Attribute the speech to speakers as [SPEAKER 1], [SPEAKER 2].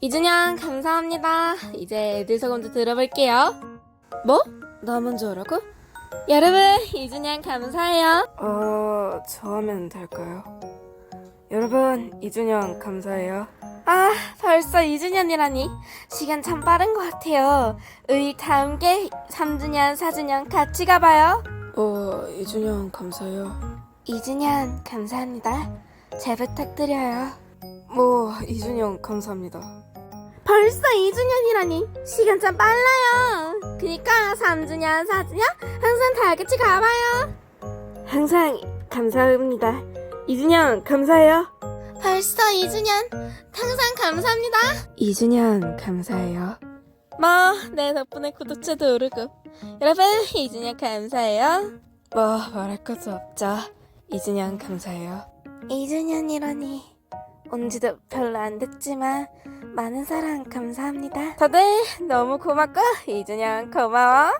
[SPEAKER 1] 이준영 감사합니다. 이제 애들 소감도 들어볼게요. 뭐? 나 먼저 하라고? 여러분 이준영 감사해요.
[SPEAKER 2] 어, 저 하면 될까요? 여러분, 이준영 감사해요.
[SPEAKER 1] 아 벌써 2주년이라니 시간 참 빠른 것 같아요. 우리 다 함께 3주년 4주년 같이 가봐요.
[SPEAKER 2] 어, 이준영 감사해요.
[SPEAKER 1] 2주년 감사합니다. 잘 부탁드려요.
[SPEAKER 2] 뭐, 이준영 감사합니다.
[SPEAKER 1] 벌써 2주년이라니 시간 참 빨라요. 그니까 3주년 4주년 항상 다 같이 가봐요.
[SPEAKER 2] 항상 감사합니다. 이준영 감사해요.
[SPEAKER 1] 벌써 2주년 항상 감사합니다.
[SPEAKER 2] 2주년 감사해요.
[SPEAKER 1] 뭐, 내 덕분에 구독자도 오르고. 여러분, 2주년 감사해요.
[SPEAKER 2] 뭐, 말할 것도 없죠. 이준영 감사해요.
[SPEAKER 1] 2주년이라니. 온지도 별로 안 됐지만, 많은 사랑 감사합니다. 다들 너무 고맙고, 2주년 고마워.